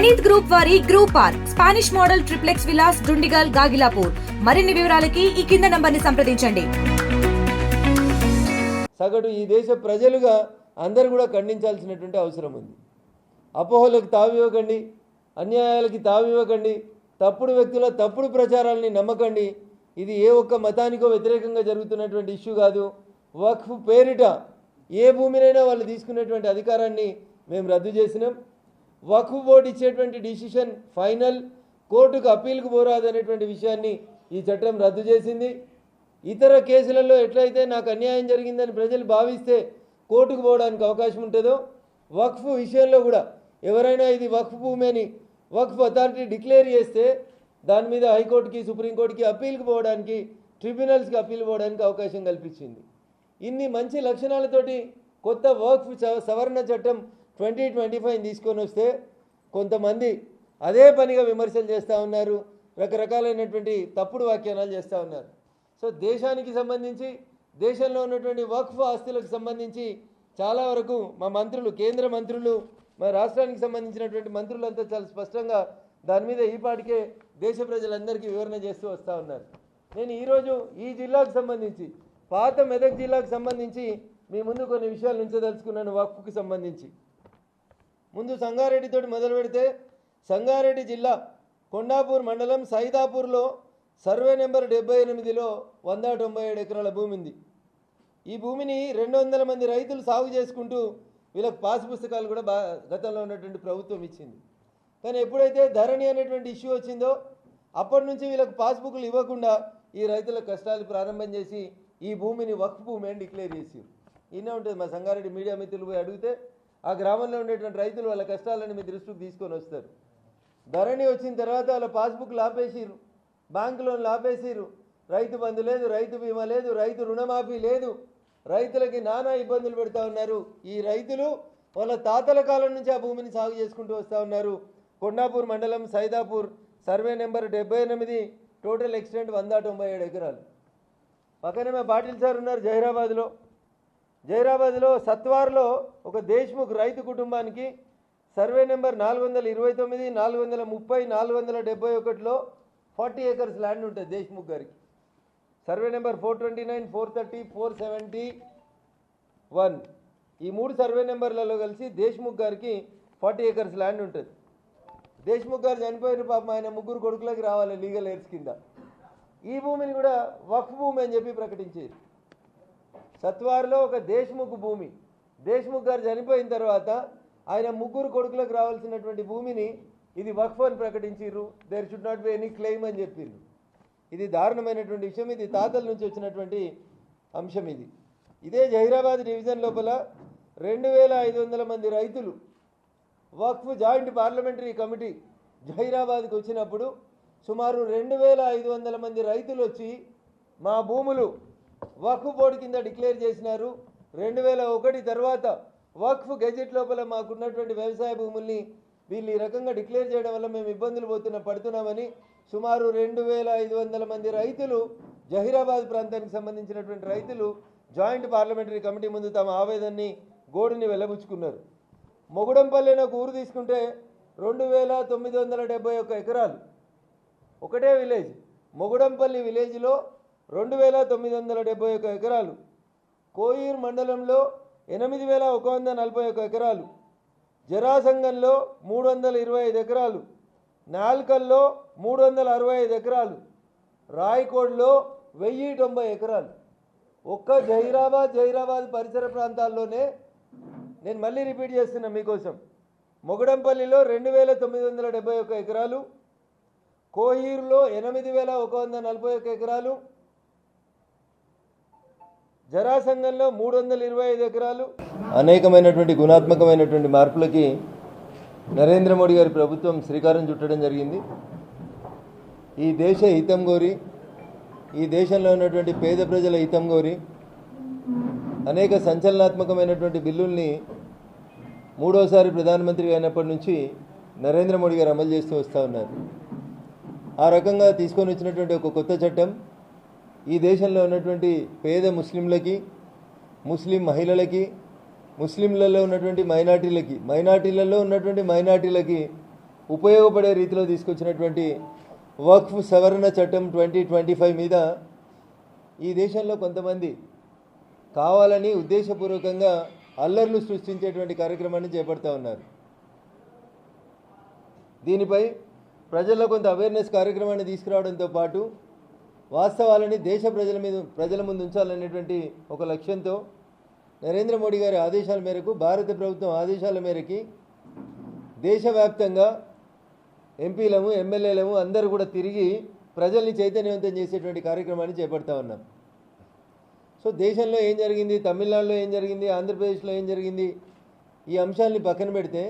Praneeth group వారి group R Spanish model triplex villas Dundigal Gagillapur. మరిన్ని వివరాలకి ఈ కింద నంబర్ని సంప్రదించండి. సగటు ఈ దేశ ప్రజలుగా అందరూ కూడా ఖండించాల్సినటువంటి అవసరం ఉంది. అపోహలకు తావివ్వకండి అన్యాయాలకి తావివ్వకండి తప్పుడు వ్యక్తుల తప్పుడు ప్రచారాలని నమ్మకండి. ఇది ఏ ఒక్క మతానికో వ్యతిరేకంగా జరుగుతున్నటువంటి ఇష్యూ కాదు. వక్ఫ్ పేరిట ఏ భూమినైనా వాళ్ళు తీసుకునేటువంటి అధికారాన్ని మేము రద్దు చేసినాం. వక్ఫ్ బోర్డు ఇచ్చేటువంటి డిసిషన్ ఫైనల్ కోర్టుకు అప్పీల్కు పోరాదనేటువంటి విషయాన్ని ఈ చట్టం రద్దు చేసింది. ఇతర కేసులలో ఎట్లయితే నాకు అన్యాయం జరిగిందని ప్రజలు భావిస్తే కోర్టుకు పోవడానికి అవకాశం ఉంటుందో వక్ఫ్ విషయంలో కూడా ఎవరైనా ఇది వక్ఫ్ భూమి అని వక్ఫ్ అథారిటీ డిక్లేర్ చేస్తే దాని మీద హైకోర్టుకి సుప్రీంకోర్టుకి అప్పీల్కి పోవడానికి ట్రిబ్యునల్స్కి అప్పీల్ పోవడానికి అవకాశం కల్పించింది. ఇన్ని మంచి లక్షణాలతోటి కొత్త వక్ఫ్ స- సవరణ చట్టం ట్వంటీ ట్వంటీ ఫైవ్ తీసుకొని వస్తే కొంతమంది అదే పనిగా విమర్శలు చేస్తూ ఉన్నారు రకరకాలైనటువంటి తప్పుడు వ్యాఖ్యానాలు చేస్తూ ఉన్నారు. సో దేశానికి సంబంధించి దేశంలో ఉన్నటువంటి వక్ఫ్ ఆస్తులకు సంబంధించి చాలా వరకు మా మంత్రులు కేంద్ర మంత్రులు మా రాష్ట్రానికి సంబంధించినటువంటి మంత్రులంతా చాలా స్పష్టంగా దాని మీద ఈపాటికే దేశ ప్రజలందరికీ వివరణ చేస్తూ వస్తూ ఉన్నారు. నేను ఈరోజు ఈ జిల్లాకు సంబంధించి పాత మెదక్ జిల్లాకు సంబంధించి మీ ముందు కొన్ని విషయాలు ఉంచదలుచుకున్నాను వక్ఫ్కి సంబంధించి. ముందు సంగారెడ్డితోటి మొదలు పెడితే సంగారెడ్డి జిల్లా కొండాపూర్ మండలం సైదాపూర్లో సర్వే నెంబర్ డెబ్బై ఎనిమిదిలో వంద తొంభై ఏడు ఎకరాల భూమి ఉంది. ఈ భూమిని రెండు వందల మంది రైతులు సాగు చేసుకుంటూ వీళ్ళకి పాస్ పుస్తకాలు కూడా బా గతంలో ఉన్నటువంటి ప్రభుత్వం ఇచ్చింది. కానీ ఎప్పుడైతే ధరణి అనేటువంటి ఇష్యూ వచ్చిందో అప్పటి నుంచి వీళ్ళకి పాస్బుక్లు ఇవ్వకుండా ఈ రైతుల కష్టాలు ప్రారంభం చేసి ఈ భూమిని వక్ఫ్ భూమి అని డిక్లేర్ చేసి ఇన్నే ఉంటుంది మా సంగారెడ్డి మీడియా మిత్రులు పోయి అడిగితే ఆ గ్రామంలో ఉండేటువంటి రైతులు వాళ్ళ కష్టాలను మీ దృష్టికి తీసుకొని వస్తారు. ధరణి వచ్చిన తర్వాత వాళ్ళ పాస్బుక్లు ఆపేసిరు బ్యాంకు లోన్లు ఆపేసిరు రైతు బంధు లేదు రైతు బీమా లేదు రైతు రుణమాఫీ లేదు. రైతులకి నానా ఇబ్బందులు పెడతా ఉన్నారు. ఈ రైతులు వాళ్ళ తాతల కాలం నుంచి ఆ భూమిని సాగు చేసుకుంటూ వస్తూ ఉన్నారు. కొండాపూర్ మండలం సైదాపూర్ సర్వే నెంబర్ డెబ్బై ఎనిమిది టోటల్ ఎక్స్టెంట్ వంద తొంభై ఏడు ఎకరాలు. పక్కనే మా పాటిల్ సార్ ఉన్నారు జహీరాబాద్లో. జైరాబాద్లో సత్వార్లో ఒక దేశ్ముఖ్ రైతు కుటుంబానికి సర్వే నెంబర్ నాలుగు వందల ఇరవై తొమ్మిది నాలుగు వందల ముప్పై నాలుగు వందల డెబ్బై ఒకటిలో ఫార్టీ ఏకర్స్ ల్యాండ్ ఉంటుంది దేశ్ముఖ్ గారికి. Survey number four twenty nine four thirty four seventy one. ఈ మూడు సర్వే నెంబర్లలో కలిసి దేశ్ముఖ్ గారికి ఫార్టీ ఏకర్స్ ల్యాండ్ ఉంటుంది. దేశ్ముఖ్ గారు చనిపోయిన పాపం ఆయన ముగ్గురు కొడుకులకి రావాలి లీగల్ ఎయిర్స్ కింద. ఈ భూమిని కూడా వక్ఫ్ భూమి అని చెప్పి ప్రకటించేది. సత్వార్లో ఒక దేశ్ముఖ్ భూమి. దేశ్ముఖ్ గారు చనిపోయిన తర్వాత ఆయన ముగ్గురు కొడుకులకు రావాల్సినటువంటి భూమిని ఇది వక్ఫ్ అని ప్రకటించారు there should not be any claim అని చెప్పిండ్రు ఇది దారుణమైనటువంటి విషయం. ఇది తాతల నుంచి వచ్చినటువంటి అంశం ఇది. ఇదే జహీరాబాద్ డివిజన్ లోపల రెండు వేల ఐదు వందల మంది రైతులు వక్ఫ్ జాయింట్ పార్లమెంటరీ కమిటీ జహీరాబాద్కి వచ్చినప్పుడు సుమారు రెండు వేల ఐదు వందల మంది రైతులు వచ్చి మా భూములు వక్ఫ్ బోర్డు కింద డిక్లేర్ చేసినారు. రెండు వేల ఒకటి తర్వాత వక్ఫ్ గెజెట్ లోపల మాకున్నటువంటి వ్యవసాయ భూముల్ని వీళ్ళు ఈ రకంగా డిక్లేర్ చేయడం వల్ల మేము ఇబ్బందులు పోతున్న పడుతున్నామని సుమారు రెండు వేల ఐదు వందల మంది రైతులు జహీరాబాద్ ప్రాంతానికి సంబంధించినటువంటి రైతులు జాయింట్ పార్లమెంటరీ కమిటీ ముందు తమ ఆవేదనని గోడుని వెల్లబుచ్చుకున్నారు. మొగుడంపల్లిన ఒక ఊరు తీసుకుంటే రెండు వేల తొమ్మిది వందల డెబ్బై ఒక్క ఎకరాలు. ఒకటే విలేజ్. మొగుడంపల్లి విలేజ్లో రెండు వేల తొమ్మిది వందల డెబ్బై ఒక ఎకరాలు. కోయిర్ మండలంలో ఎనిమిది వేల ఒక వంద నలభై ఒక ఎకరాలు. జరాసంగంలో మూడు వందల ఇరవై ఐదు ఎకరాలు. నాల్కల్లో మూడు వందల అరవై ఐదు ఎకరాలు. రాయకోడ్లో వెయ్యి తొంభై ఎకరాలు. ఒక్క జైరాబాద్ జైరాబాద్ పరిసర ప్రాంతాల్లోనే నేను మళ్ళీ రిపీట్ చేస్తున్నా మీకోసం. మొగడంపల్లిలో రెండు వేల తొమ్మిది వందల డెబ్బై ఒక ఎకరాలు. కోహీరులో ఎనిమిది వేల ఒక వంద నలభై ఒక ఎకరాలు. జరాసంగంలో మూడు వందల ఇరవై ఐదు ఎకరాలు అనేకమైనటువంటి గుణాత్మకమైనటువంటి మార్పులకి నరేంద్ర మోడీ గారి ప్రభుత్వం శ్రీకారం చుట్టడం జరిగింది. ఈ దేశ హితం కోరి ఈ దేశంలో ఉన్నటువంటి పేద ప్రజల హితం కోరి అనేక సంచలనాత్మకమైనటువంటి బిల్లుల్ని మూడోసారి ప్రధానమంత్రి అయినప్పటి నుంచి నరేంద్ర మోడీ గారు అమలు చేస్తూ వస్తూ ఉన్నారు. ఆ రకంగా తీసుకొని వచ్చినటువంటి ఒక కొత్త చట్టం ఈ దేశంలో ఉన్నటువంటి పేద ముస్లింలకి ముస్లిం మహిళలకి ముస్లింలలో ఉన్నటువంటి మైనార్టీలకి మైనార్టీలలో ఉన్నటువంటి మైనార్టీలకి ఉపయోగపడే రీతిలో తీసుకొచ్చినటువంటి వక్ఫ్ సవరణ చట్టం ట్వంటీ ట్వంటీ ఫైవ్ మీద ఈ దేశంలో కొంతమంది కావాలని ఉద్దేశపూర్వకంగా అల్లర్లు సృష్టించేటువంటి కార్యక్రమాన్ని చేపడతా ఉన్నారు. దీనిపై ప్రజల్లో కొంత అవేర్నెస్ కార్యక్రమాన్ని తీసుకురావడంతో పాటు వాస్తవాలని దేశ ప్రజల మీద ప్రజల ముందు ఉంచాలనేటువంటి ఒక లక్ష్యంతో నరేంద్ర మోడీ గారి ఆదేశాల మేరకు భారత ప్రభుత్వం ఆదేశాల మేరకి దేశవ్యాప్తంగా ఎంపీలము ఎమ్మెల్యేలము అందరూ కూడా తిరిగి ప్రజల్ని చైతన్యవంతం చేసేటువంటి కార్యక్రమాన్ని చేపడతా ఉన్నాం. సో దేశంలో ఏం జరిగింది తమిళనాడులో ఏం జరిగింది ఆంధ్రప్రదేశ్లో ఏం జరిగింది ఈ అంశాలని పక్కన పెడితే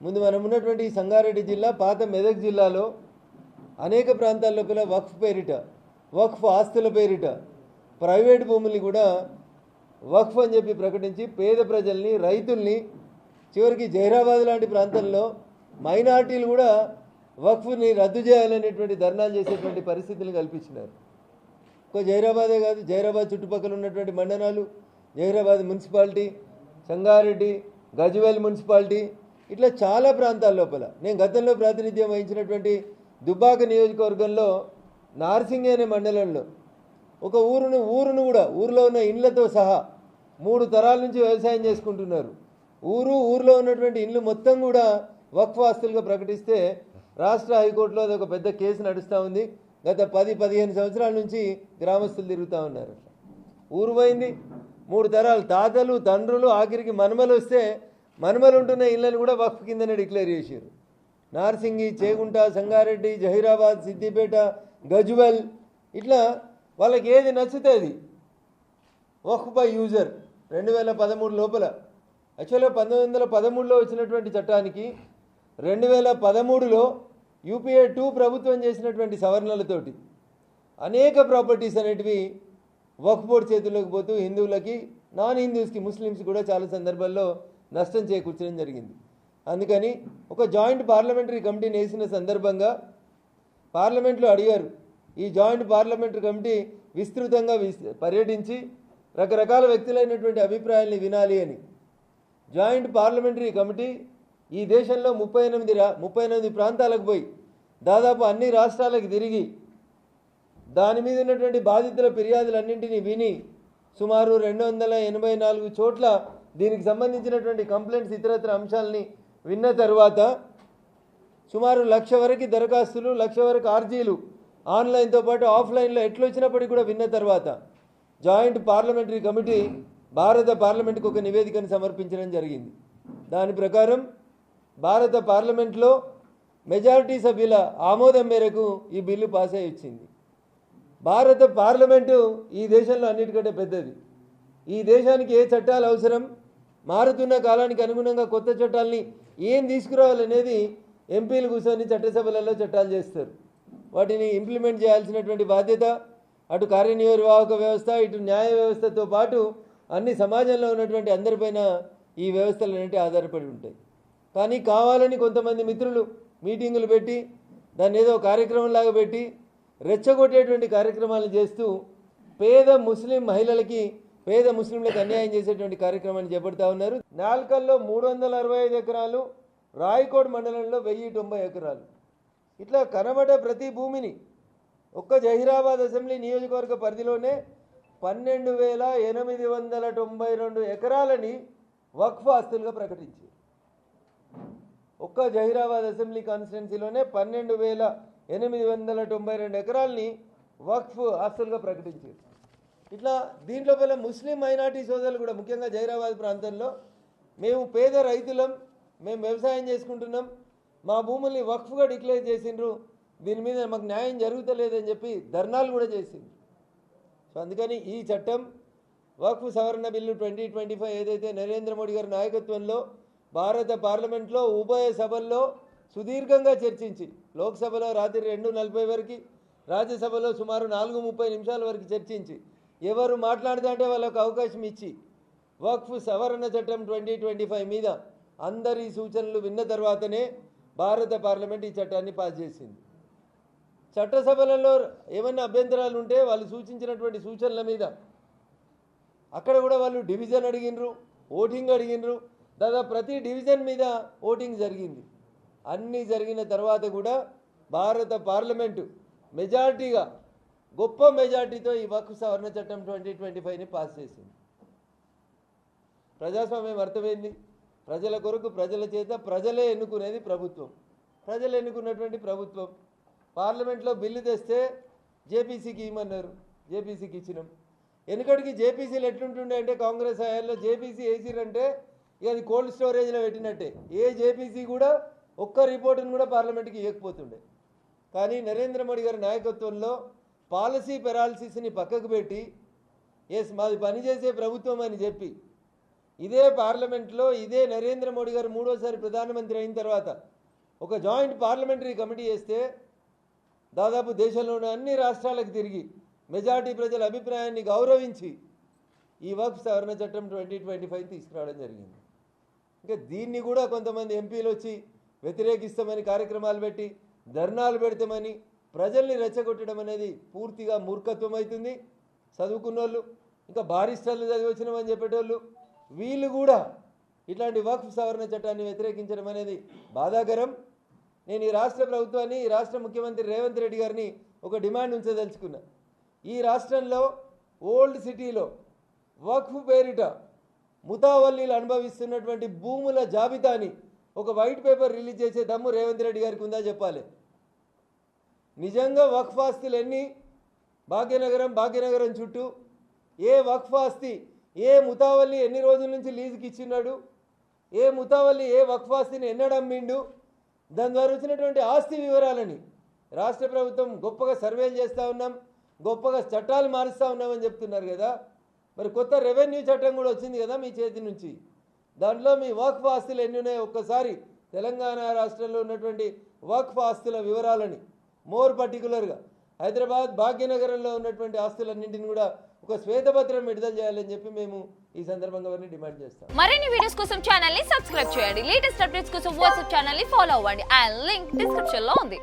ముందు మనం ఉన్నటువంటి సంగారెడ్డి జిల్లా పాత మెదక్ జిల్లాలో అనేక ప్రాంతాల లోపల వక్ఫ్ పేరిట వక్ఫ్ ఆస్తుల పేరిట ప్రైవేట్ భూముల్ని కూడా వక్ఫ్ అని చెప్పి ప్రకటించి పేద ప్రజల్ని రైతుల్ని చివరికి జైరాబాద్ లాంటి ప్రాంతంలో మైనార్టీలు కూడా వక్ఫ్ని రద్దు చేయాలనేటువంటి ధర్నాలు చేసేటువంటి పరిస్థితులు కల్పించినారు. ఒక జైరాబాదే కాదు జైరాబాద్ చుట్టుపక్కల ఉన్నటువంటి మండలాలు జైరాబాద్ మున్సిపాలిటీ సంగారెడ్డి గజ్వేల్ మున్సిపాలిటీ ఇట్లా చాలా ప్రాంతాల లోపల. నేను గతంలో ప్రాతినిధ్యం వహించినటువంటి దుబ్బాక నియోజకవర్గంలో నార్సింగ్ అనే మండలంలో. ఒక ఊరును ఊరును కూడా ఊరిలో ఉన్న ఇండ్లతో సహా మూడు తరాల నుంచి వ్యవసాయం చేసుకుంటున్నారు. ఊరు ఊరిలో ఉన్నటువంటి ఇండ్లు మొత్తం కూడా వక్ఫ్ ఆస్తులుగా ప్రకటిస్తే రాష్ట్ర హైకోర్టులో అది ఒక పెద్ద కేసు నడుస్తూ ఉంది. గత పది పదిహేను సంవత్సరాల నుంచి గ్రామస్తులు తిరుగుతూ ఉన్నారు. ఊరు పోయింది మూడు తరాలు తాతలు తండ్రులు ఆఖరికి మనమలు వస్తే మనమలు ఉంటున్న ఇళ్ళని కూడా వక్ఫ్ కిందనే డిక్లేర్ చేశారు. నార్సింగి చేగుంట సంగారెడ్డి జహీరాబాద్ సిద్దిపేట గజువల్. ఇట్లా వాళ్ళకి ఏది నచ్చితే అది. వక్ఫ్ బై యూజర్. రెండు వేల పదమూడు లోపల. యాక్చువల్గా పంతొమ్మిది వందల పదమూడులో వచ్చినటువంటి చట్టానికి రెండు వేల పదమూడులో యూపీఏ టూ ప్రభుత్వం చేసినటువంటి సవరణలతోటి అనేక ప్రాపర్టీస్ అనేటివి వక్ఫ్ బోర్డ్ చేతుల్లోకి పోతూ హిందువులకి నాన్ హిందూస్కి ముస్లిమ్స్ కూడా చాలా సందర్భాల్లో నష్టం చేకూర్చడం జరిగింది. అందుకని ఒక జాయింట్ పార్లమెంటరీ కమిటీని వేసిన సందర్భంగా పార్లమెంట్లో అడిగారు. ఈ జాయింట్ పార్లమెంటరీ కమిటీ విస్తృతంగా విస్ పర్యటించి రకరకాల వ్యక్తులైనటువంటి అభిప్రాయాల్ని వినాలి అని. జాయింట్ పార్లమెంటరీ కమిటీ ఈ దేశంలో ముప్పై ఎనిమిది రా ముప్పై ఎనిమిది ప్రాంతాలకు పోయి దాదాపు అన్ని రాష్ట్రాలకు తిరిగి దాని మీద ఉన్నటువంటి బాధితుల ఫిర్యాదులన్నింటినీ విని సుమారు రెండు వందల ఎనభై నాలుగు చోట్ల దీనికి సంబంధించినటువంటి కంప్లైంట్స్ ఇతరత్ర అంశాలని విన్న తర్వాత సుమారు లక్ష వరకు దరఖాస్తులు లక్ష వరకు ఆర్జీలు ఆన్లైన్తో పాటు ఆఫ్లైన్లో ఎట్లా వచ్చినప్పటికీ కూడా విన్న తర్వాత జాయింట్ పార్లమెంటరీ కమిటీ భారత పార్లమెంట్కు ఒక నివేదికను సమర్పించడం జరిగింది. దాని ప్రకారం భారత పార్లమెంట్లో మెజారిటీ సభ్యుల ఆమోదం మేరకు ఈ బిల్లు పాస్ అయి వచ్చింది. భారత పార్లమెంటు ఈ దేశంలో అన్నిటికంటే పెద్దది. ఈ దేశానికి ఏ చట్టాలు అవసరం మారుతున్న కాలానికి అనుగుణంగా కొత్త చట్టాలని ఏం తీసుకురావాలనేది ఎంపీలు కూర్చొని చట్టసభలలో చట్టాలు చేస్తారు. వాటిని ఇంప్లిమెంట్ చేయాల్సినటువంటి బాధ్యత అటు కార్యనిర్వాహక వ్యవస్థ ఇటు న్యాయ వ్యవస్థతో పాటు అన్ని సమాజంలో ఉన్నటువంటి అందరిపైన ఈ వ్యవస్థలు అనేవి ఆధారపడి ఉంటాయి. కానీ కావాలని కొంతమంది మిత్రులు మీటింగులు పెట్టి దాన్ని ఏదో కార్యక్రమంలాగా పెట్టి రెచ్చగొట్టేటువంటి కార్యక్రమాలు చేస్తూ పేద ముస్లిం మహిళలకి పేద ముస్లింలకు అన్యాయం చేసేటువంటి కార్యక్రమాన్ని చేపడతా ఉన్నారు. నాల్కల్లో మూడు వందల అరవై ఐదు ఎకరాలు రాయకోడ్ మండలంలో వెయ్యి తొంభై ఎకరాలు. ఇట్లా కనబడే ప్రతి భూమిని ఒక్క జహీరాబాద్ అసెంబ్లీ నియోజకవర్గ పరిధిలోనే పన్నెండు వేల ఎనిమిది వందల తొంభై రెండు ఎకరాలని వక్ఫ్ ఆస్తులుగా ప్రకటించారు. ఒక్క జహీరాబాద్ అసెంబ్లీ కాన్స్టిట్యున్సీలోనే పన్నెండు వేల ఎనిమిది వందల తొంభై రెండు ఎకరాలని వక్ఫ్ ఆస్తులుగా ప్రకటించారు. ఇట్లా దీంట్లో ముస్లిం మైనార్టీ సోదరులు కూడా ముఖ్యంగా జహీరాబాద్ ప్రాంతంలో మేము పేద రైతులం మేము వ్యవసాయం చేసుకుంటున్నాం. మా భూముల్ని వక్ఫ్గా డిక్లేర్ చేసిండ్రు. దీని మీద మాకు న్యాయం జరుగుతలేదని చెప్పి ధర్నాలు కూడా చేసిండ్రు. సో అందుకని ఈ చట్టం వక్ఫ్ సవరణ బిల్లు ట్వంటీ ట్వంటీ ఫైవ్ ఏదైతే నరేంద్ర మోడీ గారి నాయకత్వంలో భారత పార్లమెంట్లో ఉభయ సభల్లో సుదీర్ఘంగా చర్చించి లోక్సభలో రాత్రి రెండు నలభై వరకు రాజ్యసభలో సుమారు నాలుగు ముప్పై నిమిషాల వరకు చర్చించి ఎవరు మాట్లాడితే అంటే వాళ్ళకు అవకాశం ఇచ్చి వక్ఫ్ సవరణ చట్టం ట్వంటీ ట్వంటీ ఫైవ్ మీద అందరి సూచనలు విన్న తర్వాతనే భారత పార్లమెంట్ ఈ చట్టాన్ని పాస్ చేసింది. చట్టసభలలో ఏమైనా అభ్యంతరాలు ఉంటే వాళ్ళు సూచించినటువంటి సూచనల మీద అక్కడ కూడా వాళ్ళు డివిజన్ అడిగినరు ఓటింగ్ అడిగినరు దాదాపు ప్రతి డివిజన్ మీద ఓటింగ్ జరిగింది. అన్నీ జరిగిన తర్వాత కూడా భారత పార్లమెంటు మెజార్టీగా గొప్ప మెజార్టీతో ఈ వక్ఫ్ సవరణ చట్టం ట్వంటీ ట్వంటీ ఫైవ్ని పాస్ చేసింది. ప్రజాస్వామ్యం అర్థమైంది. ప్రజల కొరకు ప్రజల చేత ప్రజలే ఎన్నుకునేది ప్రభుత్వం. ప్రజలు ఎన్నుకున్నటువంటి ప్రభుత్వం. పార్లమెంట్లో బిల్లు తెస్తే జేపీసీకి ఇవ్వమన్నారు. జేపీసీకి ఇచ్చినాం. ఎన్నికడికి జేపీసీలు ఎట్లుంటుండే అంటే కాంగ్రెస్ హయాంలో జేపీసీ వేసిరంటే ఇక అది కోల్డ్ స్టోరేజ్లో పెట్టినట్టే. ఏ జేపీసీ కూడా ఒక్క రిపోర్టును కూడా పార్లమెంట్కి ఇవ్వకపోతుండే. కానీ నరేంద్ర మోడీ గారి నాయకత్వంలో పాలసీ పెరాలసిస్ని పక్కకు పెట్టి ఎస్ మాది పనిచేసే ప్రభుత్వం అని చెప్పి ఇదే పార్లమెంట్లో ఇదే నరేంద్ర మోడీ గారు మూడోసారి ప్రధానమంత్రి అయిన తర్వాత ఒక జాయింట్ పార్లమెంటరీ కమిటీ చేస్తే దాదాపు దేశంలోని అన్ని రాష్ట్రాలకు తిరిగి మెజార్టీ ప్రజల అభిప్రాయాన్ని గౌరవించి ఈ వక్ఫ్ సవరణ చట్టం ట్వంటీ ట్వంటీ ఫైవ్ తీసుకురావడం జరిగింది. ఇంకా దీన్ని కూడా కొంతమంది ఎంపీలు వచ్చి వ్యతిరేకిస్తామని కార్యక్రమాలు పెట్టి ధర్నాలు పెడతామని ప్రజల్ని రెచ్చగొట్టడం అనేది పూర్తిగా మూర్ఖత్వం అవుతుంది. చదువుకున్న వాళ్ళు ఇంకా బారిస్టర్లు చదివి వచ్చినామని చెప్పేటోళ్ళు వీళ్ళు కూడా ఇట్లాంటి వక్ఫ్ సవరణ చట్టాన్ని వ్యతిరేకించడం అనేది బాధాకరం. నేను ఈ రాష్ట్ర ప్రభుత్వాన్ని ఈ రాష్ట్ర ముఖ్యమంత్రి రేవంత్ రెడ్డి గారిని ఒక డిమాండ్ ఉంచదలుచుకున్నా. ఈ రాష్ట్రంలో ఓల్డ్ సిటీలో వక్ఫ్ పేరిట ముతావల్లీలు అనుభవిస్తున్నటువంటి భూముల జాబితాని ఒక వైట్ పేపర్ రిలీజ్ చేసే దమ్ము రేవంత్ రెడ్డి గారికి ఉందా చెప్పాలి? నిజంగా వక్ఫ్ ఆస్తులు ఎన్ని? భాగ్యనగరం భాగ్యనగరం చుట్టూ ఏ వక్ఫ్ ఆస్తి ఏ ముతావల్లి ఎన్ని రోజుల నుంచి లీజుకి ఇచ్చిన్నాడు? ఏ ముతావల్లి ఏ వక్ఫ్ ఆస్తిని దాని ద్వారా వచ్చినటువంటి ఆస్తి వివరాలని రాష్ట్ర ప్రభుత్వం గొప్పగా సర్వేలు చేస్తూ ఉన్నాం గొప్పగా చట్టాలు మారుస్తూ ఉన్నామని చెప్తున్నారు కదా. మరి కొత్త రెవెన్యూ చట్టం కూడా వచ్చింది కదా మీ చేతి నుంచి. దాంట్లో మీ వక్ఫ్ ఆస్తులు ఎన్ని ఉన్నాయో ఒక్కసారి తెలంగాణ రాష్ట్రంలో ఉన్నటువంటి వక్ఫ్ ఆస్తుల వివరాలని మోర్ పర్టికులర్గా హైదరాబాద్ భాగ్యనగరంలో ఉన్నటువంటి ఆస్తులన్నింటిని కూడా ఒక శ్వేతపత్రం విడుదల చేయాలని చెప్పి మేము ఈ సందర్భంగా వారిని డిమాండ్ చేస్తాం. మరిన్ని వీడియోస్ కోసం ఛానల్ని సబ్స్క్రైబ్ చేయండి. లేటెస్ట్ అప్డేట్స్ కోసం వాట్సాప్ ఛానల్ని ఫాలో అవ్వండి. అండ్ లింక్ డిస్క్రిప్షన్లో ఉంది.